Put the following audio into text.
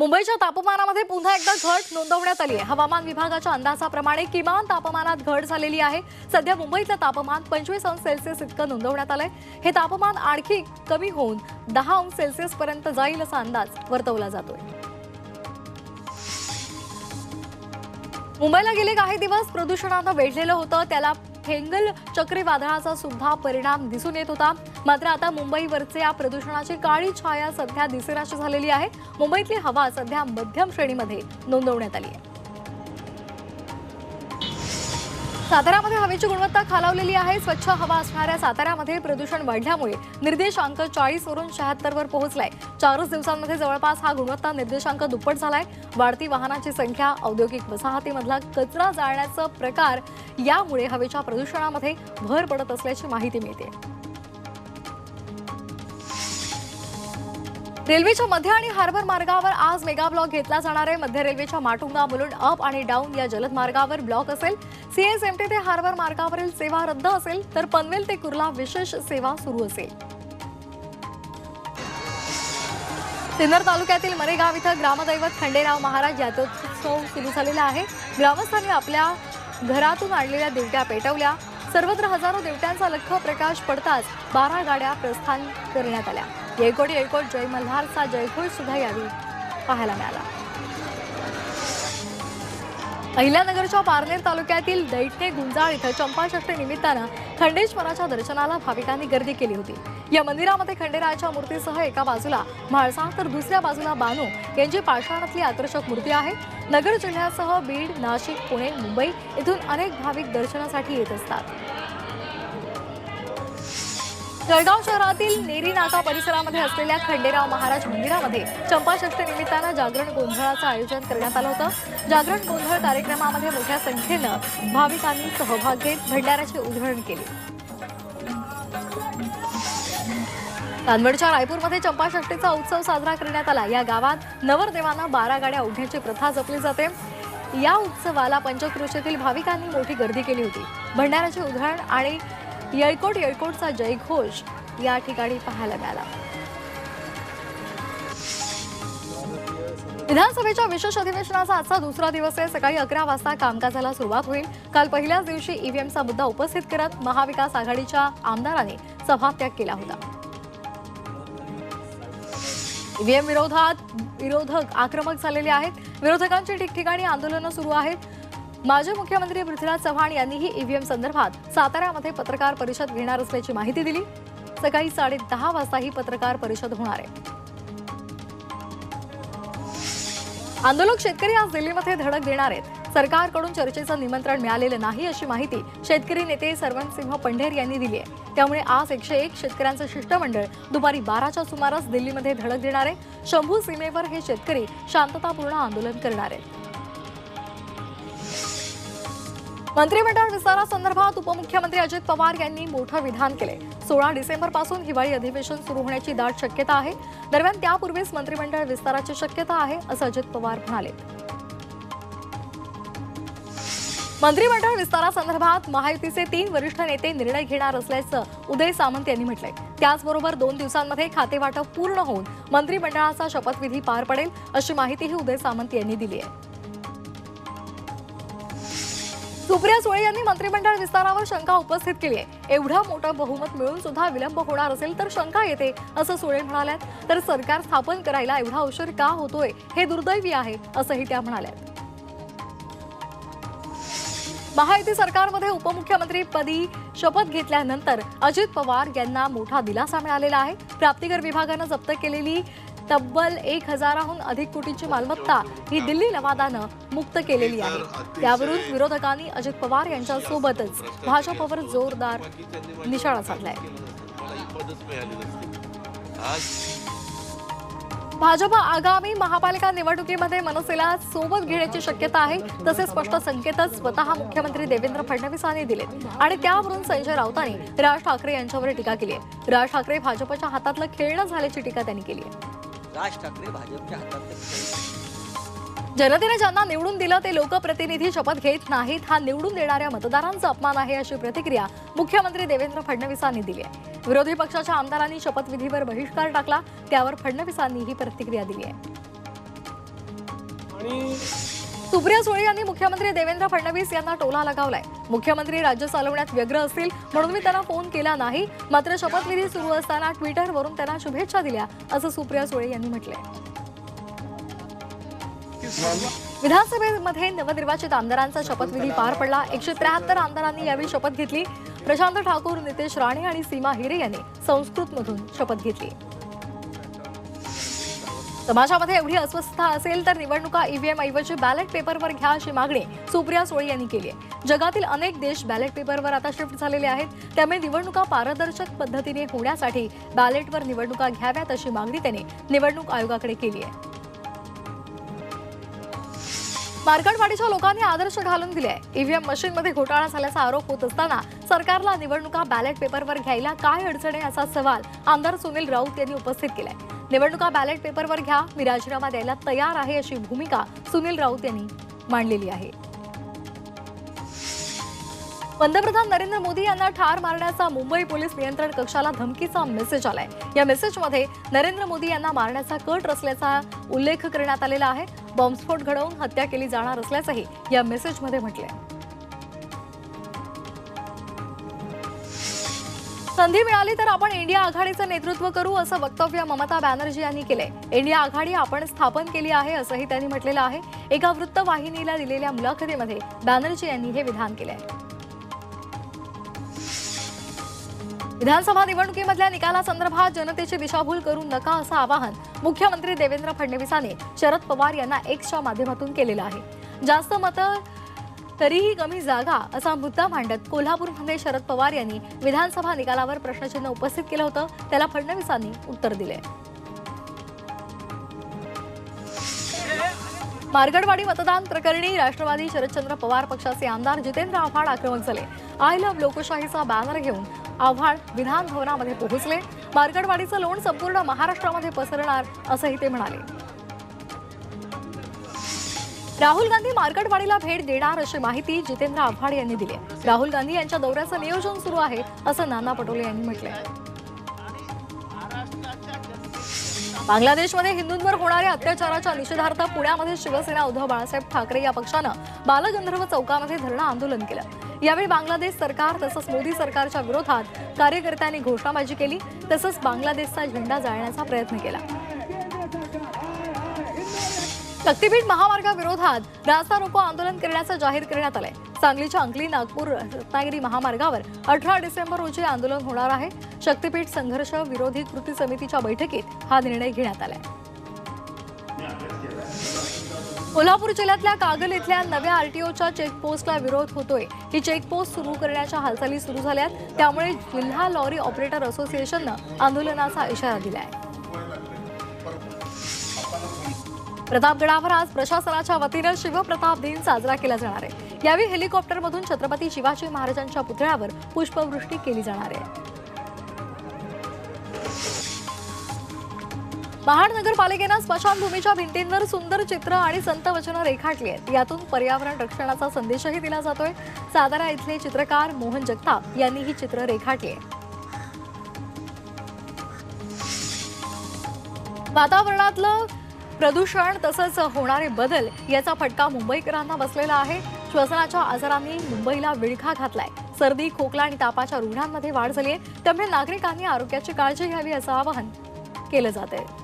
मुंबईच्या तापमानामध्ये पुन्हा एकदा घट नोंदवण्यात आली आहे. हवामान विभागाच्या अंदाजाप्रमाणे किमान तापमानात घट झालेली आहे. सध्या मुंबईतलं तापमान पंचवीस अंश सेल्सिअस इतकं नोंदवण्यात आलंय. हे तापमान आणखी कमी होऊन दहा अंश सेल्सिअस पर्यंत जाईल असा अंदाज वर्तवला जातोय. मुंबईला गेले काही दिवस प्रदूषणानं वेढलेलं होतं. त्याला फेंगल चक्रीवादळाचा सुद्धा परिणाम दिसून येत होता. मात्र आता मुंबईवरचे या प्रदूषणाची काळी छाया सध्या दिसेनाशी झालेली आहे. मुंबईतली हवा सध्या मध्यम श्रेणीमध्ये नोंदवण्यात आली आहे. साताऱ्यामध्ये हवेची गुणवत्ता खालावलेली आहे. स्वच्छ हवा असणाऱ्या साताऱ्यामध्ये प्रदूषण वाढल्यामुळे निर्देशांक चाळीस वरून शहात्तर वर पोहोचलाय. चारच दिवसांमध्ये जवळपास हा गुणवत्ता निर्देशांक दुप्पट झालाय. वाढती वाहनाची संख्या औद्योगिक वसाहतीमधला कचरा जाळण्याचा प्रकार यामुळे हवेच्या प्रदूषणामध्ये भर पडत असल्याची माहिती मिळते रेल्वेच्या मध्य आणि हार्बर मार्गावर आज मेगा ब्लॉक घेतला जाणार आहे. मध्य रेल्वेच्या माटुंगा मुलुंड अप आणि डाऊन या जलद मार्गावर ब्लॉक असेल. सीएसएमटी ते हार्बर मार्गावरील सेवा रद्द असेल तर पनवेल ते कुर्ला विशेष सेवा सुरू असेल. सिन्नर तालुक्यातील मरेगाव इथं ग्रामदैवत खंडेराव महाराज यात्रोत्सव सुरू झालेला आहे. ग्रामस्थांनी आपल्या घरातून आणलेल्या दिवट्या पेटवल्या. सर्वत्र हजारो देवट्यांचा लख्ख प्रकाश पडताच बारा गाड्या प्रस्थान करण्यात आल्या. येळकोट येळकोट जय मल्हारचा जयघोष सुद्धा यावेळी पाहायला मिळाला. अहिल्यानगरच्या पारनेर तालुक्यातील दैठणे गुंजाळ इथं चंपाषष्ठी निमित्तानं खंडेश्वराच्या दर्शनाला भाविकांनी गर्दी केली होती. या मंदिरामध्ये खंडेरायाच्या मूर्तीसह एका बाजूला म्हाळसा तर दुसऱ्या बाजूला बानू यांची पाषाणातली आकर्षक मूर्ती आहे. नगर जिल्ह्यासह बीड नाशिक पुणे मुंबई इथून अनेक भाविक दर्शनासाठी येत असतात. जळगाव शहरातील नेरी नाका परिसरामध्ये असलेल्या खंडेराव महाराज मंदिरामध्ये चंपाषष्ठी निमित्तानं जागरण गोंधळाचं आयोजन करण्यात आलं होतं. जागरण गोंधळ कार्यक्रमामध्ये मोठ्या संख्येनं भाविकांनी सहभाग घेत भंडाऱ्याची उधळण केली. नांदेडच्या रायपूरमध्ये चंपाषष्ठीचा उत्सव साजरा करण्यात आला. या गावात नवरदेवांना बारा गाड्या ओढण्याची प्रथा जपली जाते. या उत्सवाला पंचक्रोशीतील भाविकांनी मोठी गर्दी केली होती. भंडाराचे उधळण आणि येळकोट येळकोटचा जयघोष या ठिकाणी पाहायला मिळाला. विधानसभेच्या विशेष अधिवेशनाचा आजचा दुसरा दिवस आहे. सकाळी अकरा वाजता कामकाजाला सुरुवात होईल. काल पहिल्याच दिवशी ईव्हीएमचा मुद्दा उपस्थित करत महाविकास आघाडीच्या आमदारांनी सभात्याग केला होता. ईव्हीएम विरोधात विरोधक आक्रमक झालेले आहेत. विरोधकांची ठिकठिकाणी आंदोलनं सुरू आहेत. माजी मुख्यमंत्री पृथ्वीराज चव्हाण यांनीही ईव्हीएम संदर्भात साताऱ्यामध्ये पत्रकार परिषद घेणार असल्याची माहिती दिली. सकाळी साडे दहा वाजता ही पत्रकार परिषद होणार आहे. आंदोलक शेतकरी आज दिल्लीमध्ये धडक देणार आहेत. सरकारकडून चर्चेचं निमंत्रण मिळालेलं नाही अशी माहिती शेतकरी नेते सरवणसिंह पंढेर यांनी दिली आहे. त्यामुळे आज एकशे एक शेतकऱ्यांचं शिष्टमंडळ दुपारी बाराच्या सुमारास दिल्लीमध्ये धडक देणार आहे. शंभू सीमेवर हे शेतकरी शांततापूर्ण आंदोलन करणार आहेत. मंत्रिमंडळ विस्तारासंदर्भात उपमुख्यमंत्री अजित पवार यांनी मोठं विधान केले सोळा डिसेंबरपासून हिवाळी अधिवेशन सुरू होण्याची दाट शक्यता आहे. दरम्यान त्यापूर्वीच मंत्रिमंडळ विस्ताराची शक्यता आहे असं अजित पवार म्हणाले. मंत्रिमंडळ विस्तारासंदर्भात महायुतीचे तीन वरिष्ठ नेते निर्णय घेणार असल्याचं उदय सामंत यांनी म्हटलंय. त्याचबरोबर दोन दिवसांमध्ये खातेवाटप पूर्ण होऊन मंत्रिमंडळाचा शपथविधी पार पडेल अशी माहितीही उदय सामंत यांनी दिली आहे. सुप्रिया सुळे यांनी मंत्रिमंडळ विस्तारावर शंका उपस्थित केली आहे. एवढं मोठं बहुमत मिळून सुद्धा विलंब होणार असेल तर शंका येते असं सुळे म्हणाल्यात. तर सरकार स्थापन करायला एवढा उशीर का होतोय हे दुर्दैवी आहे असंही त्या म्हणाल्यात. महायुती सरकारमध्ये उपमुख्यमंत्री पदी शपथ घेतल्यानंतर अजित पवार यांना मोठा दिलासा मिळालेला आहे. प्राप्तिकर विभागानं जप्त केलेली तब्बल एक हजाराहून अधिक कोटींची मालमत्ता ही दिल्ली लवादानं मुक्त केलेली आहे. त्यावरून विरोधकांनी अजित पवार यांच्या सोबतच भाजपवर जोरदार निशाणा साधलाय. भाजप आगामी महापालिका निवडणुकीमध्ये मनसेला सोबत घेण्याची शक्यता आहे तसे स्पष्ट संकेतच स्वतः मुख्यमंत्री देवेंद्र फडणवीसांनी दिले आणि त्यावरून संजय राऊतांनी राज ठाकरे यांच्यावर टीका केली आहे. राज ठाकरे भाजपच्या हातातलं खेळणं झाल्याची टीका त्यांनी केली आहे. राज ठाकरे भाजपच्या हातातलं जनतेने ज्यांना निवडून दिलं ते लोकप्रतिनिधी शपथ घेत नाहीत. हा निवडून देणाऱ्या मतदारांचा अपमान आहे अशी प्रतिक्रिया मुख्यमंत्री देवेंद्र फडणवीसांनी दिली आहे. विरोधी पक्षाच्या आमदारांनी शपथविधीवर बहिष्कार टाकला त्यावर फडणवीसांनी ही प्रतिक्रिया दिली आहे. सुप्रिया सुळे यांनी मुख्यमंत्री देवेंद्र फडणवीस यांना टोला लगावलाय. मुख्यमंत्री राज्य चालवण्यात व्यग्र असतील म्हणून मी त्यांना फोन केला नाही. मात्र शपथविधी सुरू असताना ट्विटरवरून त्यांना शुभेच्छा दिल्या असं सुप्रिया सुळे यांनी म्हटलंय. विधानसभेमध्ये नवनिर्वाचित आमदारांचा शपथविधी पार पडला. एकशे त्र्याहत्तर आमदारांनी यावेळी शपथ घेतली. प्रशांत ठाकूर नितेश राणे आणि सीमा हिरे यांनी संस्कृतमधून शपथ घेतली. समाजामध्ये एवढी अस्वस्थता असेल तर निवडणुका ईव्हीएम ऐवजी बॅलेट पेपरवर घ्या अशी मागणी सुप्रिया सुळे यांनी केली आहे. जगातील अनेक देश बॅलेट पेपरवर आता शिफ्ट झालेले आहेत. त्यामुळे निवडणुका पारदर्शक पद्धतीने होण्यासाठी बॅलेटवर निवडणुका घ्याव्यात अशी मागणी त्यांनी निवडणूक आयोगाकडे केली आहे. मार्कडवाडीच्या लोकांनी आदर्श घालून दिले. ईव्हीएम मशीनमध्ये घोटाळा झाल्याचा आरोप होत असताना सरकारला निवडणुका बॅलेट पेपरवर घ्यायला काय अडचण आहे असा सवाल आमदार सुनील राऊत यांनी उपस्थित केलाय. निवडणुका बॅलेट पेपरवर घ्या मी राजीनामा द्यायला तयार आहे अशी भूमिका सुनील राऊत यांनी मांडलेली आहे. पंतप्रधान नरेंद्र मोदी यांना ठार मारण्याचा मुंबई पोलीस नियंत्रण कक्षाला धमकीचा मेसेज आलाय. या मेसेजमध्ये नरेंद्र मोदी यांना मारण्याचा कट रचल्याचा उल्लेख करण्यात आलेला आहे. बॉम्बस्फोट घडवून हत्या केली जाणार असल्याचंही या मेसेजमध्ये म्हटलंय. संधी मिळाली तर आपण इंडिया आघाडीचं नेतृत्व करू असं वक्तव्य ममता बॅनर्जी यांनी केलंय. इंडिया आघाडी आपण स्थापन केली आहे असंही त्यांनी म्हटलेलं आहे. एका वृत्तवाहिनीला दिलेल्या मुलाखतीमध्ये बॅनर्जी यांनी हे विधान केलंय. विधानसभा निवडणुकीमधल्या निकालासंदर्भात जनतेची दिशाभूल करू नका असं आवाहन मुख्यमंत्री देवेंद्र फडणवीसांनी शरद पवार यांना एक्सच्या माध्यमातून केलेलं आहे. जास्त मतं तरीही कमी जागा असा मुद्दा मांडत कोल्हापूरमध्ये शरद पवार यांनी विधानसभा निकालावर प्रश्नचिन्ह उपस्थित केलं होतं. त्याला फडणवीसांनी उत्तर दिले मार्गडवाडी मतदान प्रकरणी राष्ट्रवादी शरदचंद्र पवार पक्षाचे आमदार जितेंद्र आव्हाड आक्रमक झाले. आय लव्ह लोकशाहीचा बॅनर घेऊन आव्हाड विधान भवनामध्ये पोहोचले. मार्गडवाडीचं लोण संपूर्ण महाराष्ट्रामध्ये पसरणार असंही ते म्हणाले. राहुल गांधी मार्कटवाडीला भेट देणार अशी माहिती जितेंद्र आव्हाड यांनी दिली आहे. राहुल गांधी यांच्या दौऱ्याचं नियोजन सुरू आहे असं नाना पटोले यांनी म्हटलंय. बांगलादेशमध्ये हिंदूंवर होणाऱ्या अत्याचाराच्या निषेधार्थ पुण्यामध्ये शिवसेना उद्धव बाळासाहेब ठाकरे या पक्षानं बालगंधर्व चौकामध्ये धरणं आंदोलन केलं. यावेळी बांगलादेश सरकार तसंच मोदी सरकारच्या विरोधात कार्यकर्त्यांनी घोषणाबाजी केली तसंच बांगलादेशचा झेंडा जाळण्याचा प्रयत्न केला. शक्तीपीठ महामार्गाविरोधात रास्ता रोको आंदोलन करण्याचं जाहीर करण्यात आलंय. सांगलीच्या अंकली नागपूर रत्नागिरी महामार्गावर अठरा डिसेंबर रोजी आंदोलन होणार आहे. शक्तीपीठ संघर्ष विरोधी कृती समितीच्या बैठकीत हा निर्णय घेण्यात आलाय. कोल्हापूर जिल्ह्यातल्या कागल इथल्या नव्या आरटीओच्या चेकपोस्टला विरोध होतोय. ही चेकपोस्ट सुरू करण्याच्या हालचाली सुरू झाल्यात. त्यामुळे जिल्हा लॉरी ऑपरेटर असोसिएशननं आंदोलनाचा इशारा दिलाय. प्रतापगडावर आज प्रशासनाच्या वतीनं शिवप्रताप दिन साजरा केला जाणार आहे. यावेळी हेलिकॉप्टरमधून छत्रपती शिवाजी महाराजांच्या पुतळ्यावर पुष्पवृष्टी केली जाणार आहे. महाड नगरपालिकेनं स्मशानभूमीच्या भिंतींवर सुंदर चित्र आणि संत वचनं रेखाटली आहेत. यातून पर्यावरण रक्षणाचा संदेशही दिला जातोय. सातारा इथले चित्रकार मोहन जगताप यांनी ही चित्र रेखाटली आहे. वातावरणातलं प्रदूषण तसंच होणारे बदल याचा फटका मुंबईकरांना बसलेला आहे. श्वसनाच्या आजारांनी मुंबईला विळखा घातलाय. सर्दी खोकला आणि तापाच्या रुग्णांमध्ये वाढ झाली आहे त्यामुळे नागरिकांनी आरोग्याची काळजी घ्यावी असं आवाहन केलं जात आहे